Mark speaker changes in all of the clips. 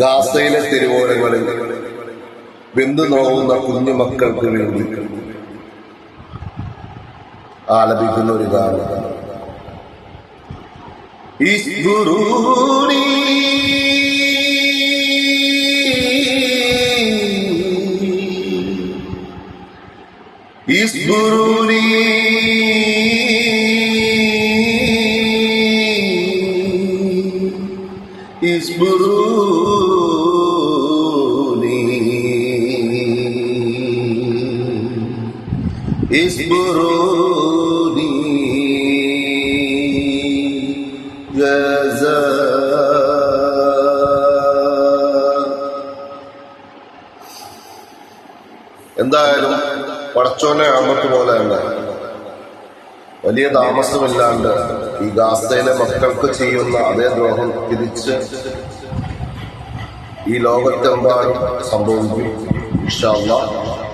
Speaker 1: ഗാസയിലെ തെരുവോരങ്ങളിൽ വെന്തു നോവുന്ന കുഞ്ഞുമക്കൾക്ക് വേണ്ടി ആലപിക്കുന്ന ഒരു ഗാനം. ഈ ഇസ്ബുറൂനി ഇസ്ബുറൂനി اصبروني جزاء എന്തായാലും പടച്ചോനെ ആമത്ത് പോലെ തന്നെ വലിയ താമസമില്ലാണ്ട് ഈ ഗാസയിലെ മക്കൾക്ക് ചെയ്യുന്ന അതേ ദ്രോഹം തിരിച്ച് ഈ ലോകത്തെമ്പാടും സംഭവിക്കും. മരിച്ചു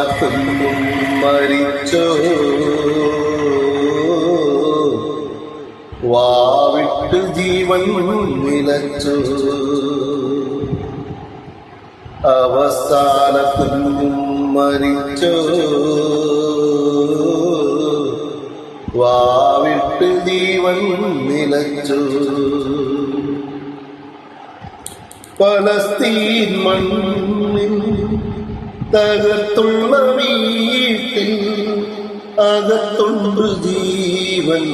Speaker 1: കുഞ്ഞും മരിച്ചോ. വാവിട്ട് ജീവൻ നിലച്ചു. അവസാനത്തും മരിച്ചോ. ജീവൻ നിലച്ചു പലസ്തീൻ മണ്ണിൽ തകർത്തുള്ള വീട്ടിൽ അകത്തുണ്ട് ജീവൻ.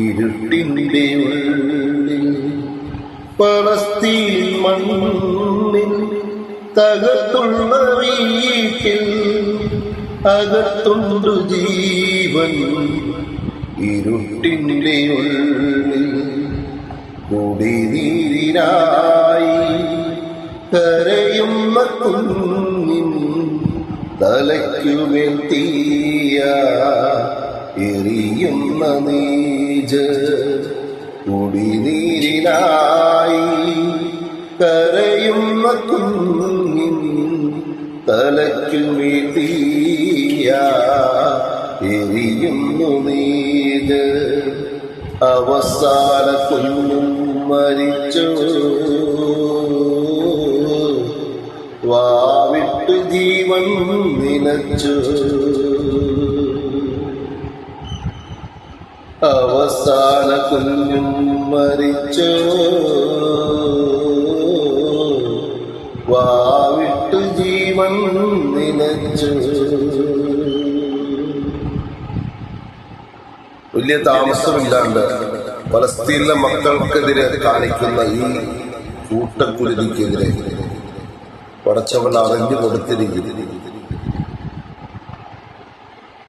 Speaker 1: ഇരുട്ടിന്റെ ഉള്ളിൽ പലസ്തീൻ മണ്ണിൽ തകർത്തുള്ള വീട്ടിൽ അകത്തുണ്ട് ജീവൻ. ഇരുട്ടിന്റെ ഉള്ളിൽ കുടിനീരിനായി കുഞ്ഞിൻ തലയ്ക്കുമേൽ തീയ എറിയുന്ന നീജ കുടിനീരിനായി കരയുന്ന കുന്നിൻ തലയ്ക്കുമേൽ തീയ എറിയുന്നു നീത്. അവസാന കുഞ്ഞും മരിച്ചു. വാവിട്ട് ജീവൻ നിലച്ചു. അവസാന കുഞ്ഞും മരിച്ചു. വാവിട്ട് ജീവൻ നിലച്ചു. വലിയ താമസമില്ലാണ്ട് പലസ്തീനിലെ മക്കൾക്കെതിരെ കാണിക്കുന്ന ഈ കൂട്ടക്കുരുതിക്കെതിരെ പടച്ചവൻ അറിഞ്ഞു കൊടുത്തിരിക്കുന്നു